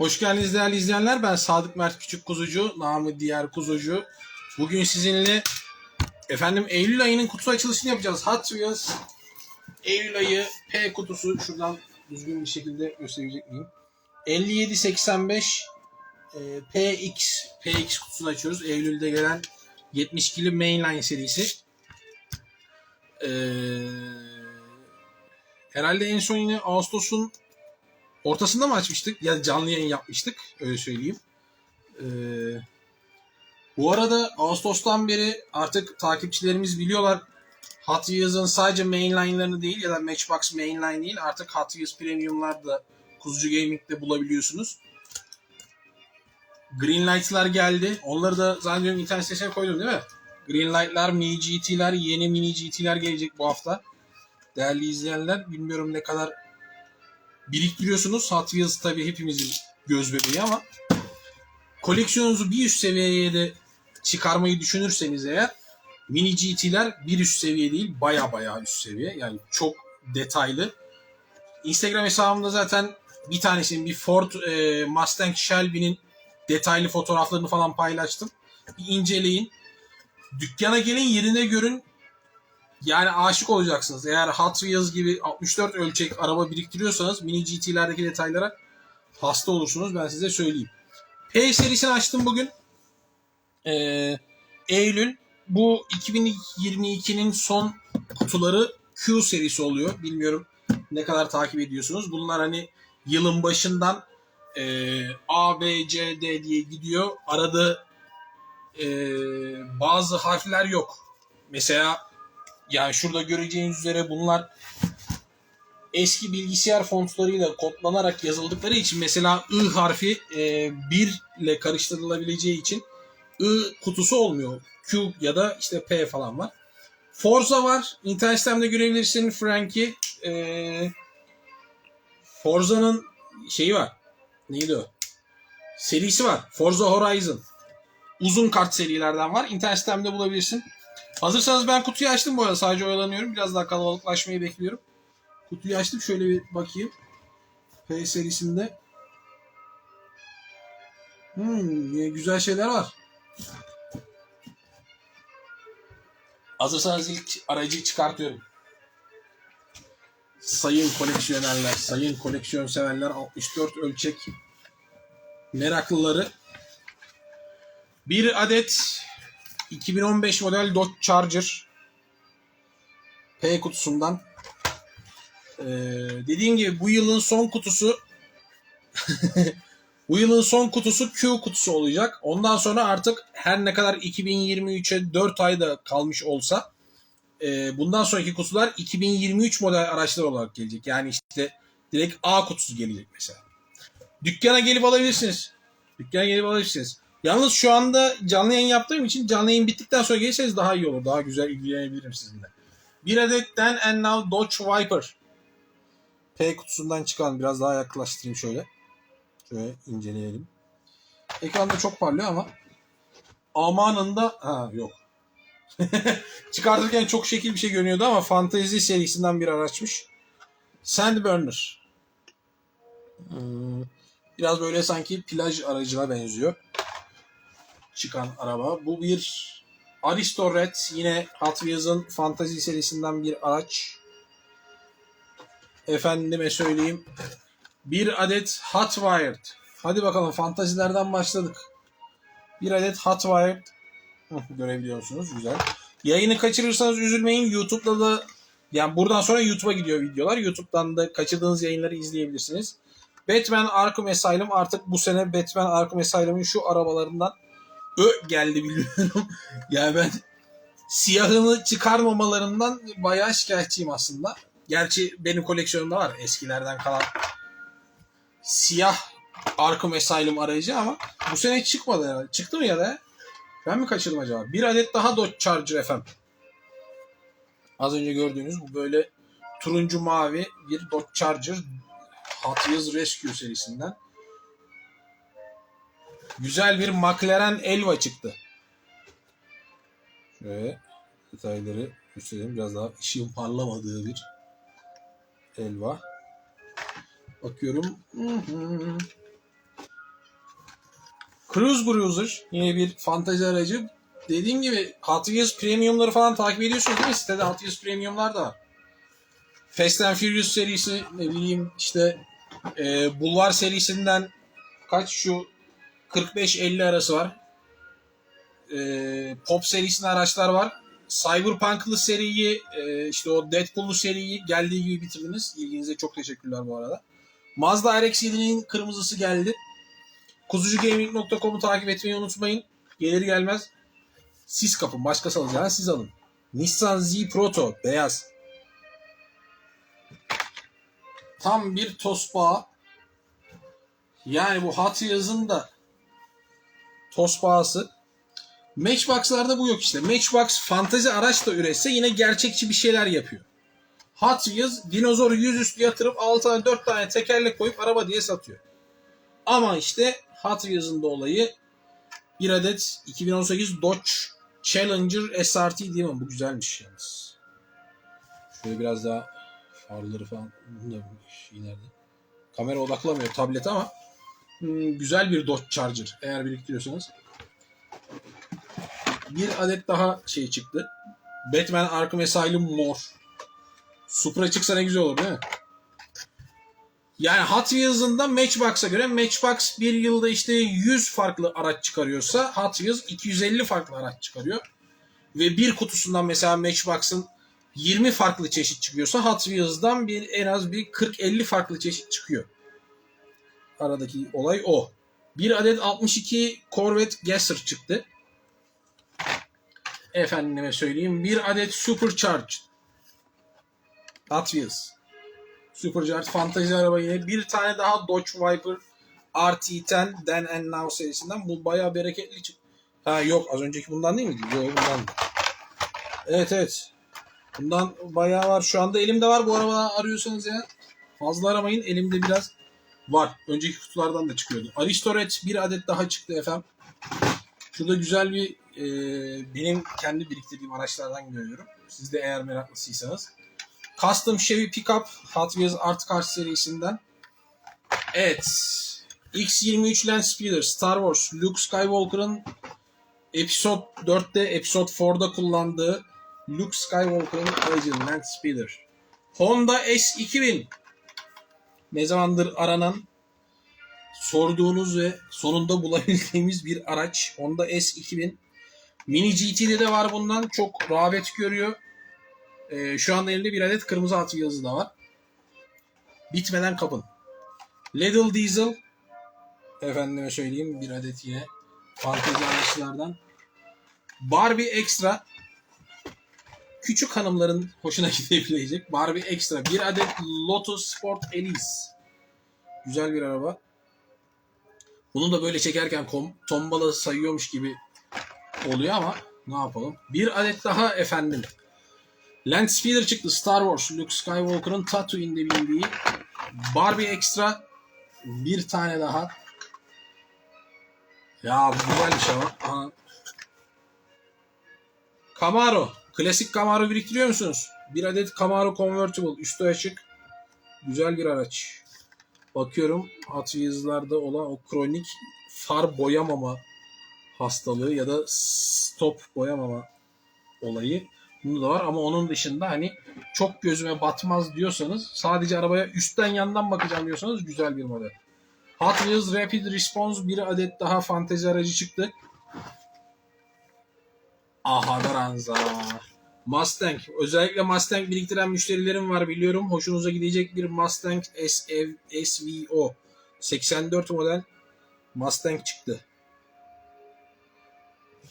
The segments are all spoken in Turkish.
Hoş geldiniz değerli izleyenler. Ben Sadık Mert Küçük Kuzucu, namı diğer Kuzucu. Bugün sizinle efendim Eylül ayının kutu açılışını yapacağız. Hot Wheels Eylül ayı P kutusu şuradan düzgün bir şekilde gösterecek miyim? 5785 e, PX PX kutusunu açıyoruz. Eylül'de gelen 72'li Mainline serisi. Ee, herhalde en son yine Ağustos'un ortasında mı açmıştık? Ya canlı yayın yapmıştık. Öyle söyleyeyim. Ee, bu arada Ağustos'tan beri artık takipçilerimiz biliyorlar. Hot Wheels'ın sadece mainline'larını değil ya da Matchbox mainline değil artık Hot Wheels Premium'lar da Kuzucu Gaming'de bulabiliyorsunuz. Greenlight'lar geldi. Onları da zannediyorum internet sitesine koydum değil mi? Greenlight'lar, Mini GT'ler, yeni Mini GT'ler gelecek bu hafta. Değerli izleyenler bilmiyorum ne kadar biriktiriyorsunuz. Hot Wheels tabii hepimizin göz bebeği ama koleksiyonunuzu bir üst seviyeye de çıkarmayı düşünürseniz eğer Mini GT'ler bir üst seviye değil baya baya üst seviye. Yani çok detaylı. Instagram hesabımda zaten bir tanesinin bir Ford e, Mustang Shelby'nin detaylı fotoğraflarını falan paylaştım. Bir inceleyin. Dükkana gelin yerine görün. Yani aşık olacaksınız. Eğer Hot Wheels gibi 64 ölçek araba biriktiriyorsanız mini GT'lerdeki detaylara hasta olursunuz. Ben size söyleyeyim. P serisini açtım bugün. Ee, Eylül. Bu 2022'nin son kutuları Q serisi oluyor. Bilmiyorum ne kadar takip ediyorsunuz. Bunlar hani yılın başından e, A, B, C, D diye gidiyor. Arada e, bazı harfler yok. Mesela yani şurada göreceğiniz üzere bunlar eski bilgisayar fontlarıyla kodlanarak yazıldıkları için mesela I harfi 1 ile karıştırılabileceği için I kutusu olmuyor. Q ya da işte P falan var. Forza var. İnternet sitemde görebilirsin Frankie. E, Forza'nın şeyi var. Neydi o? Serisi var. Forza Horizon. Uzun kart serilerden var. İnternet sitemde bulabilirsin. Hazırsanız ben kutuyu açtım bu arada. Sadece oyalanıyorum. Biraz daha kalabalıklaşmayı bekliyorum. Kutuyu açtım. Şöyle bir bakayım. P serisinde. Hmm, güzel şeyler var. Hazırsanız ilk aracı çıkartıyorum. Sayın koleksiyonerler, sayın koleksiyon severler 64 ölçek meraklıları bir adet 2015 model Dodge Charger P kutusundan ee, dediğim gibi bu yılın son kutusu bu yılın son kutusu Q kutusu olacak. Ondan sonra artık her ne kadar 2023'e 4 ayda kalmış olsa e, bundan sonraki kutular 2023 model araçlar olarak gelecek. Yani işte direkt A kutusu gelecek mesela. Dükkana gelip alabilirsiniz. Dükkana gelip alabilirsiniz. Yalnız şu anda canlı yayın yaptığım için canlı yayın bittikten sonra gelirseniz daha iyi olur. Daha güzel ilgilenebilirim sizinle. Bir adet Dan and Now Dodge Viper. P kutusundan çıkan biraz daha yaklaştırayım şöyle. Şöyle inceleyelim. Ekranda çok parlıyor ama amanında ha yok. Çıkartırken çok şekil bir şey görünüyordu ama Fantasy serisinden bir araçmış. Sandburner. Hmm, Biraz böyle sanki plaj aracına benziyor. Çıkan araba. Bu bir Aristo Red. Yine Hot Wheels'ın Fantasy serisinden bir araç. Efendime söyleyeyim. Bir adet Hot Wired. Hadi bakalım fantazilerden başladık. Bir adet Hot Wired. Görebiliyorsunuz. Güzel. Yayını kaçırırsanız üzülmeyin. YouTube'da da yani buradan sonra YouTube'a gidiyor videolar. YouTube'dan da kaçırdığınız yayınları izleyebilirsiniz. Batman Arkham Asylum artık bu sene Batman Arkham Asylum'un şu arabalarından ö geldi biliyorum. yani ben siyahını çıkarmamalarından bayağı şikayetçiyim aslında. Gerçi benim koleksiyonumda var eskilerden kalan siyah Arkham Asylum aracı ama bu sene çıkmadı herhalde. Çıktı mı ya da? Ben mi kaçırdım acaba? Bir adet daha Dodge Charger FM. Az önce gördüğünüz bu böyle turuncu mavi bir Dodge Charger Hot Wheels Rescue serisinden. Güzel bir McLaren Elva çıktı. Şöyle detayları göstereyim. Biraz daha ışığın parlamadığı bir Elva. Bakıyorum. Cruise Cruiser yine bir fantazi aracı. Dediğim gibi Hot Wheels Premium'ları falan takip ediyorsunuz değil mi? Sitede Hot Wheels Premium'lar da var. Fast and Furious serisi ne bileyim işte e, Bulvar serisinden kaç şu 45-50 arası var. E, Pop serisinde araçlar var. Cyberpunk'lı seriyi e, işte o Deadpool'lu seriyi geldiği gibi bitirdiniz. İlginize çok teşekkürler bu arada. Mazda RX-7'nin kırmızısı geldi. Kuzucugaming.com'u takip etmeyi unutmayın. Gelir gelmez siz kapın. Başkası alacağına siz alın. Nissan Z Proto beyaz. Tam bir tosbağa. Yani bu Hot Wheels'ın da tosbağası. Matchbox'larda bu yok işte. Matchbox fantezi araç da üretse yine gerçekçi bir şeyler yapıyor. Hot Wheels dinozoru yüzüstü yatırıp 6 tane 4 tane tekerlek koyup araba diye satıyor. Ama işte Hot Wheels'ın da olayı bir adet 2018 Dodge Challenger SRT değil mi? Bu güzelmiş yalnız. Şöyle biraz daha farları falan. Bunun da şey nerede? Kamera odaklamıyor tablet ama güzel bir Dodge Charger eğer biriktiriyorsanız. Bir adet daha şey çıktı. Batman Arkham Asylum mor. Supra çıksa ne güzel olur değil mi? Yani Hot Wheels'ın da Matchbox'a göre Matchbox bir yılda işte 100 farklı araç çıkarıyorsa Hot Wheels 250 farklı araç çıkarıyor. Ve bir kutusundan mesela Matchbox'ın 20 farklı çeşit çıkıyorsa Hot Wheels'dan bir en az bir 40-50 farklı çeşit çıkıyor. Aradaki olay o. Bir adet 62 Corvette Gasser çıktı. Efendime söyleyeyim. Bir adet Supercharged Hot Wheels. Supercharged fantazi araba yine. Bir tane daha Dodge Viper RT10 Then and Now serisinden. Bu bayağı bereketli çıktı. Ha yok az önceki bundan değil miydi? Yok bundan. Evet evet. Bundan bayağı var. Şu anda elimde var bu araba arıyorsanız ya. Fazla aramayın. Elimde biraz var. Önceki kutulardan da çıkıyordu. Aristoret bir adet daha çıktı efendim. Şurada güzel bir e, benim kendi biriktirdiğim araçlardan görüyorum. Siz de eğer meraklısıysanız. Custom Chevy Pickup Hot Wheels Art Cars serisinden. Evet. X23 Land Speeder Star Wars Luke Skywalker'ın Episode 4'te Episode 4'da kullandığı Luke Skywalker'ın aracı Land Speeder. Honda S2000 ne zamandır aranan sorduğunuz ve sonunda bulabildiğimiz bir araç. Honda S2000. Mini GT'de de var bundan. Çok rağbet görüyor. Ee, şu anda elimde bir adet kırmızı Hot Wheels'ı da var. Bitmeden kapın. Lidl Diesel. Efendime söyleyeyim bir adet yine fantezi araçlardan. Barbie Extra. Küçük hanımların hoşuna gidebilecek Barbie Extra. Bir adet Lotus Sport Elise. Güzel bir araba. Bunu da böyle çekerken kom, tombala sayıyormuş gibi oluyor ama ne yapalım. Bir adet daha efendim. Land Speeder çıktı Star Wars. Luke Skywalker'ın Tatooine'de bindiği. Barbie Extra. Bir tane daha. Ya bu güzelmiş ama. Aha. Camaro. Klasik Camaro biriktiriyor musunuz? Bir adet Camaro Convertible. Üstü açık. Güzel bir araç. Bakıyorum Hot Wheels'larda olan o kronik far boyamama hastalığı ya da stop boyamama olayı. Bunu da var ama onun dışında hani çok gözüme batmaz diyorsanız sadece arabaya üstten yandan bakacağım diyorsanız güzel bir model. Hot Wheels Rapid Response bir adet daha fantezi aracı çıktı. Aha Garanza. Mustang. Özellikle Mustang biriktiren müşterilerim var biliyorum. Hoşunuza gidecek bir Mustang SV, SVO. 84 model Mustang çıktı.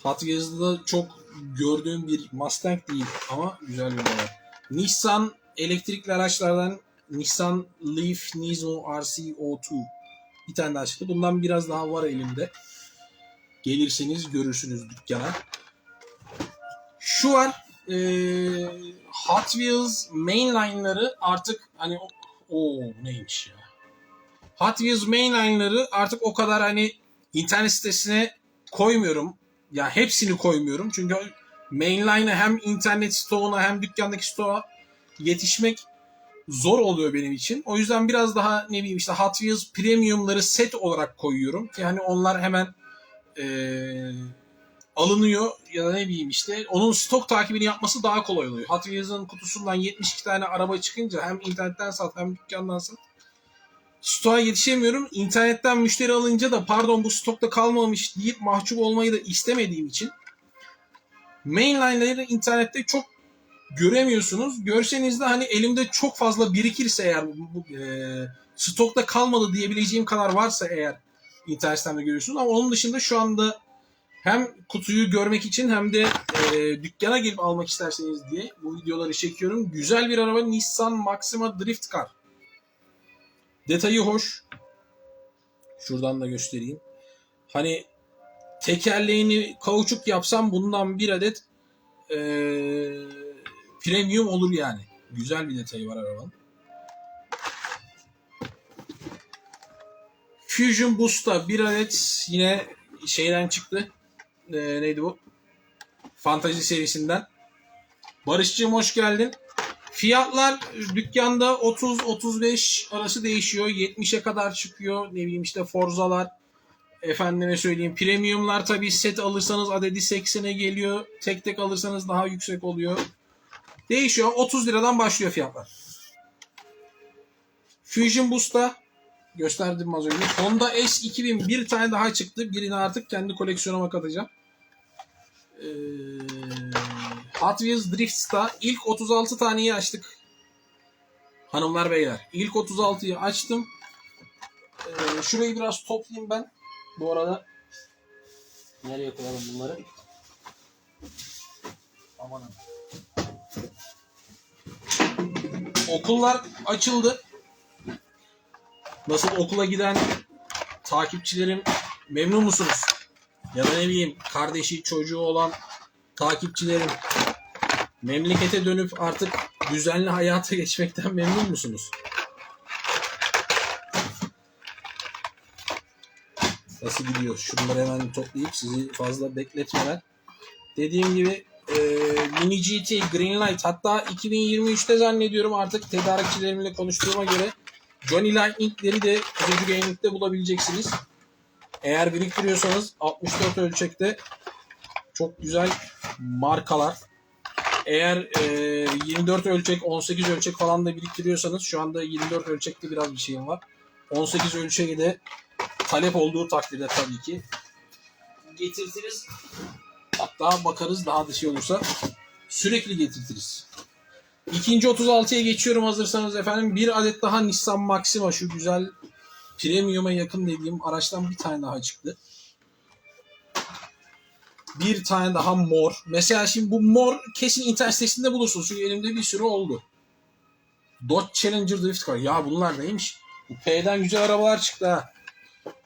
Hot Wheels'da çok gördüğüm bir Mustang değil ama güzel bir model. Nissan elektrikli araçlardan Nissan Leaf Nismo RC O2 bir tane daha çıktı. Bundan biraz daha var elimde. Gelirseniz görürsünüz dükkana. Şu var. E, Hot Wheels mainline'ları artık hani o neymiş ya. Hot Wheels mainline'ları artık o kadar hani internet sitesine koymuyorum. Ya hepsini koymuyorum. Çünkü mainline'a hem internet stoğuna hem dükkandaki stoğa yetişmek zor oluyor benim için. O yüzden biraz daha ne bileyim işte Hot Wheels Premium'ları set olarak koyuyorum. Ki hani onlar hemen eee, alınıyor ya da ne bileyim işte onun stok takibini yapması daha kolay oluyor. Hot Wheels'ın kutusundan 72 tane araba çıkınca hem internetten sat hem dükkandan sat. Stoğa yetişemiyorum. İnternetten müşteri alınca da pardon bu stokta kalmamış deyip mahcup olmayı da istemediğim için mainline'ları internette çok göremiyorsunuz. Görseniz de hani elimde çok fazla birikirse eğer bu, bu, eee, stokta kalmadı diyebileceğim kadar varsa eğer internet sitemde görüyorsunuz. Ama onun dışında şu anda hem kutuyu görmek için hem de e, dükkana gelip almak isterseniz diye bu videoları çekiyorum. Güzel bir araba Nissan Maxima Drift Car. Detayı hoş. Şuradan da göstereyim. Hani tekerleğini kauçuk yapsam bundan bir adet e, premium olur yani. Güzel bir detayı var arabanın. Fusion Boost'ta bir adet yine şeyden çıktı. Ee, neydi bu? Fantazi serisinden. Barış'cığım hoş geldin. Fiyatlar dükkanda 30-35 arası değişiyor. 70'e kadar çıkıyor. Ne bileyim işte Forza'lar. Efendime söyleyeyim. Premium'lar tabii set alırsanız adedi 80'e geliyor. Tek tek alırsanız daha yüksek oluyor. Değişiyor. 30 liradan başlıyor fiyatlar. Fusion Boost'ta gösterdim az önce. Honda S2000 bir tane daha çıktı. Birini artık kendi koleksiyonuma katacağım. Ee, Hot Wheels Drifts'ta ilk 36 taneyi açtık. Hanımlar beyler. İlk 36'yı açtım. Ee, şurayı biraz toplayayım ben. Bu arada nereye koyalım bunları? Aman aman. Okullar açıldı. Nasıl okula giden takipçilerim memnun musunuz? Ya da ne bileyim kardeşi çocuğu olan takipçilerim memlekete dönüp artık düzenli hayata geçmekten memnun musunuz? Nasıl gidiyor? Şunları hemen toplayıp sizi fazla bekletmeden. Dediğim gibi e, Mini GT Greenlight hatta 2023'te zannediyorum artık tedarikçilerimle konuştuğuma göre Johnny Lightning'leri de Kuzucu Gaming'de bulabileceksiniz. Eğer biriktiriyorsanız 64 ölçekte çok güzel markalar. Eğer e, 24 ölçek, 18 ölçek falan da biriktiriyorsanız şu anda 24 ölçekte biraz bir şeyim var. 18 ölçeğe de talep olduğu takdirde tabii ki getirtiriz. Hatta bakarız daha da şey olursa sürekli getirtiriz. İkinci 36'ya geçiyorum hazırsanız efendim. Bir adet daha Nissan Maxima şu güzel premium'a yakın dediğim araçtan bir tane daha çıktı. Bir tane daha mor. Mesela şimdi bu mor kesin internet sitesinde bulursunuz. Çünkü elimde bir sürü oldu. Dodge Challenger Drift Car. Ya bunlar neymiş? Bu P'den güzel arabalar çıktı ha.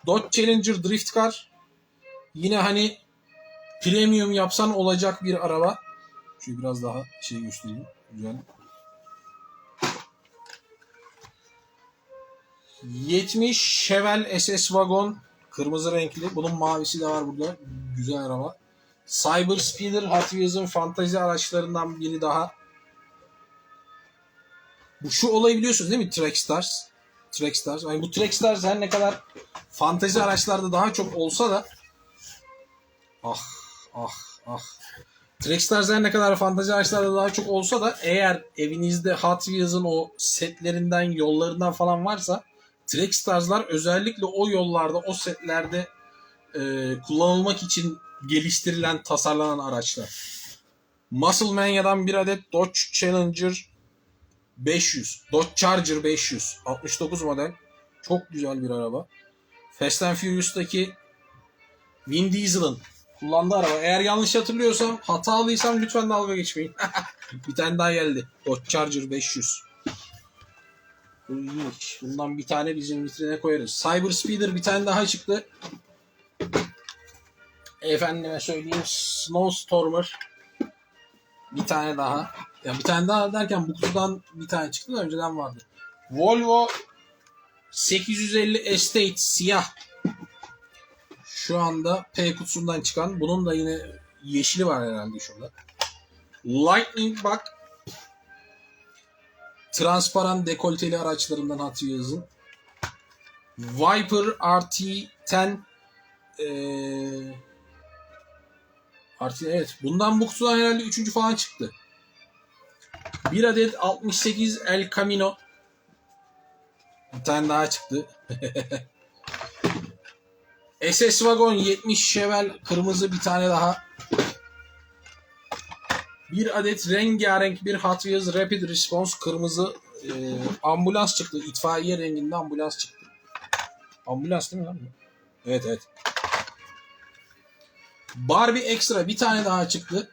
Dodge Challenger Drift Car. Yine hani premium yapsan olacak bir araba. Şöyle biraz daha şey göstereyim. Güzel. 70 Chevelle SS Wagon kırmızı renkli. Bunun mavisi de var burada. Güzel araba. Cyber Speeder Hot Wheels'ın fantazi araçlarından biri daha. Bu şu olayı biliyorsunuz değil mi? Trackstars. Trackstars. Yani bu Trackstars her ne kadar fantazi araçlarda daha çok olsa da ah ah ah Trackstars her ne kadar fantazi araçlarda daha çok olsa da eğer evinizde Hot Wheels'ın o setlerinden, yollarından falan varsa Trackstars'lar özellikle o yollarda, o setlerde e, kullanılmak için geliştirilen, tasarlanan araçlar. Muscle Mania'dan bir adet Dodge Challenger 500. Dodge Charger 500. 69 model. Çok güzel bir araba. Fast and Furious'taki Vin Diesel'ın kullandığı araba. Eğer yanlış hatırlıyorsam, hatalıysam lütfen dalga geçmeyin. bir tane daha geldi. Dodge Charger 500. Bu iyiymiş. Bundan bir tane bizim vitrine koyarız. Cyber Speeder bir tane daha çıktı. Efendime söyleyeyim Snowstormer. Bir tane daha. Ya bir tane daha derken bu kutudan bir tane çıktı da önceden vardı. Volvo 850 Estate siyah. Şu anda P kutusundan çıkan. Bunun da yine yeşili var herhalde şurada. Lightning Bug transparan dekolteli araçlarından Hot. Viper RT10 Ee, artı evet. Bundan bu kutudan herhalde üçüncü falan çıktı. Bir adet 68 El Camino. Bir tane daha çıktı. SS Wagon 70 Chevelle kırmızı bir tane daha. Bir adet rengarenk bir Hot Wheels Rapid Response kırmızı e, ambulans çıktı. İtfaiye renginde ambulans çıktı. Ambulans değil mi lan? Evet evet. Barbie Extra bir tane daha çıktı.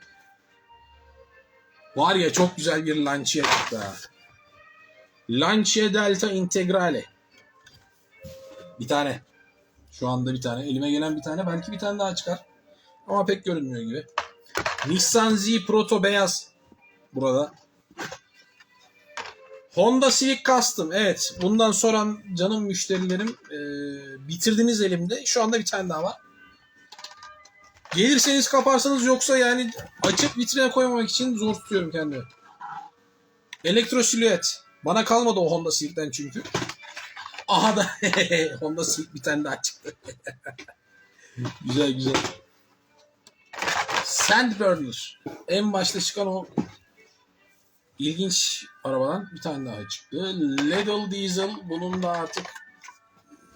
Var ya çok güzel bir Lancia çıktı ha. Lancia Delta Integrale. Bir tane. Şu anda bir tane. Elime gelen bir tane. Belki bir tane daha çıkar. Ama pek görünmüyor gibi. Nissan Z Proto beyaz. Burada. Honda Civic Custom. Evet. Bundan sonra canım müşterilerim e, bitirdiniz elimde. Şu anda bir tane daha var. Gelirseniz kaparsanız yoksa yani açıp vitrine koymamak için zor tutuyorum kendimi. Elektro silüet. Bana kalmadı o Honda Civic'ten çünkü. Aha da Honda Civic bir tane daha çıktı. güzel güzel. Sandburner. En başta çıkan o ilginç arabadan bir tane daha çıktı. Lidl Diesel. Bunun da artık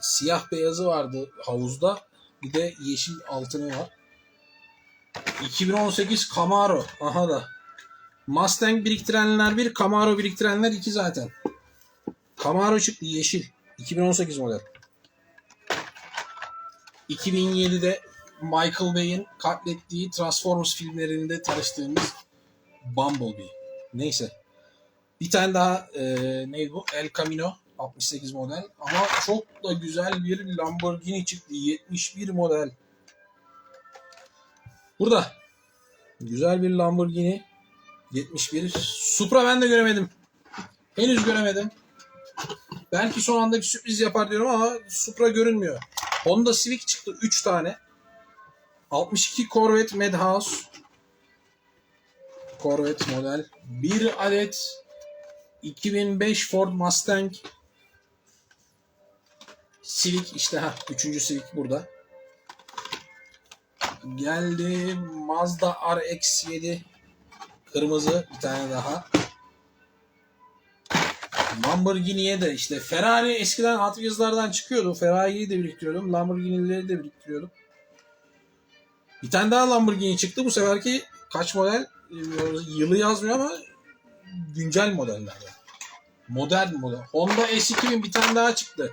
siyah beyazı vardı havuzda. Bir de yeşil altını var. 2018 Camaro. Aha da. Mustang biriktirenler bir, Camaro biriktirenler iki zaten. Camaro çıktı yeşil. 2018 model. 2007'de Michael Bay'in katlettiği Transformers filmlerinde tanıştığımız Bumblebee. Neyse. Bir tane daha e, neydi bu? El Camino 68 model. Ama çok da güzel bir Lamborghini çıktı. 71 model. Burada. Güzel bir Lamborghini. 71. Supra ben de göremedim. Henüz göremedim. Belki son anda bir sürpriz yapar diyorum ama Supra görünmüyor. Honda Civic çıktı 3 tane. 62 Corvette Madhouse. Corvette model. 1 adet 2005 Ford Mustang. Civic işte ha 3. Civic burada. Geldi Mazda RX-7 kırmızı bir tane daha. Lamborghini'ye de işte Ferrari eskiden Hot Wheels'lardan çıkıyordu. Ferrari'yi de biriktiriyordum. Lamborghini'leri de biriktiriyordum. Bir tane daha Lamborghini çıktı. Bu seferki kaç model bilmiyoruz. Yılı yazmıyor ama güncel modeller. Modern model. Honda S2000 bir tane daha çıktı.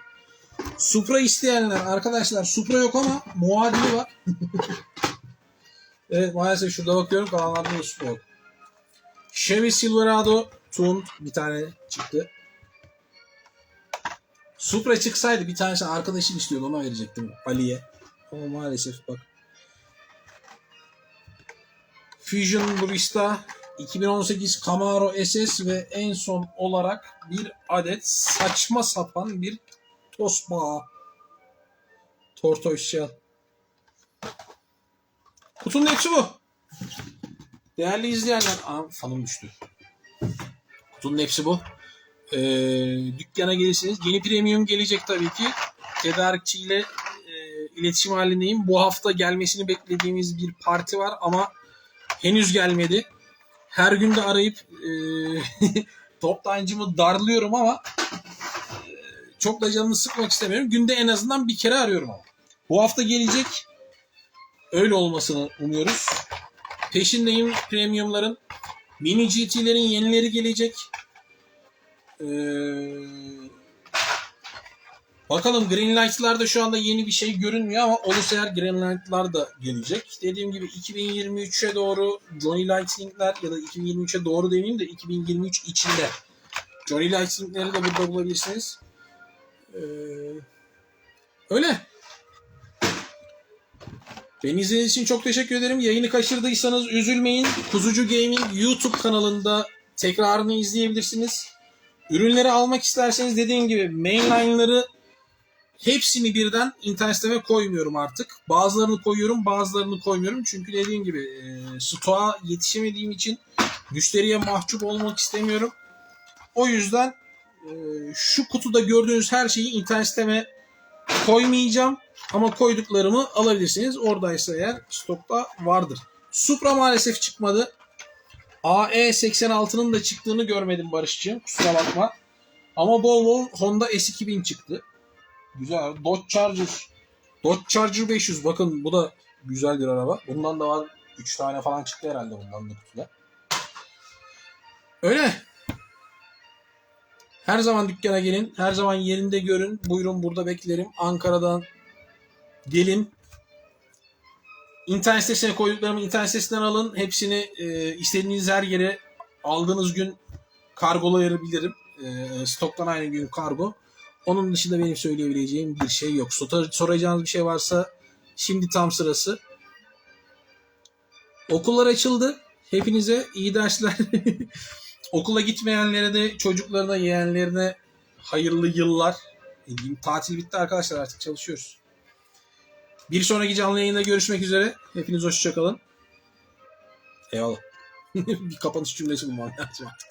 Supra isteyenler arkadaşlar Supra yok ama muadili var. evet maalesef şurada bakıyorum kalanlarda da Supra yok. Chevy Silverado Tuned bir tane çıktı. Supra çıksaydı bir tanesi arkadaşım istiyordu ona verecektim Ali'ye. Ama maalesef bak. Fusion Brista 2018 Camaro SS ve en son olarak bir adet saçma sapan bir tosbağa. Tortoise shell. Kutunun hepsi bu. Değerli izleyenler. Aa, fanım düştü. Kutunun hepsi bu. Ee, dükkana gelirsiniz. Yeni premium gelecek tabii ki. Tedarikçiyle e, iletişim halindeyim. Bu hafta gelmesini beklediğimiz bir parti var ama henüz gelmedi. Her gün de arayıp e, toptancımı darlıyorum ama e, çok da canını sıkmak istemiyorum. Günde en azından bir kere arıyorum ama. Bu hafta gelecek. Öyle olmasını umuyoruz. Peşindeyim premiumların. Mini GT'lerin yenileri gelecek. Ee, bakalım Green Light'larda şu anda yeni bir şey görünmüyor ama olursa eğer Green Light'lar da gelecek. Dediğim gibi 2023'e doğru Johnny Lightning'ler ya da 2023'e doğru demeyeyim de 2023 içinde Johnny Lightning'leri de burada bulabilirsiniz. Ee, öyle. Beni izlediğiniz için çok teşekkür ederim. Yayını kaçırdıysanız üzülmeyin. Kuzucu Gaming YouTube kanalında tekrarını izleyebilirsiniz. Ürünleri almak isterseniz dediğim gibi mainline'ları hepsini birden internet siteme koymuyorum artık. Bazılarını koyuyorum, bazılarını koymuyorum. Çünkü dediğim gibi e, stoğa yetişemediğim için müşteriye mahcup olmak istemiyorum. O yüzden e, şu kutuda gördüğünüz her şeyi internet siteme koymayacağım. Ama koyduklarımı alabilirsiniz. Oradaysa eğer stokta vardır. Supra maalesef çıkmadı. AE86'nın da çıktığını görmedim Barış'cığım. Kusura bakma. Ama bol bol Honda S2000 çıktı. Güzel. Dodge Charger. Dodge Charger 500. Bakın bu da güzel bir araba. Bundan da var. 3 tane falan çıktı herhalde bundan da kutuda. Öyle. Her zaman dükkana gelin. Her zaman yerinde görün. Buyurun burada beklerim. Ankara'dan gelin. İnternet sitesine koyduklarımı internet sitesinden alın. Hepsini e, istediğiniz her yere aldığınız gün kargolayabilirim. E, stoktan aynı gün kargo. Onun dışında benim söyleyebileceğim bir şey yok. Sota- Soracağınız bir şey varsa şimdi tam sırası. Okullar açıldı. Hepinize iyi dersler. Okula gitmeyenlere de çocuklarına, yeğenlerine hayırlı yıllar. Tatil bitti arkadaşlar artık çalışıyoruz. Bir sonraki canlı yayında görüşmek üzere. Hepiniz hoşçakalın. Eyvallah. bir kapanış cümlesi bulmam lazım artık.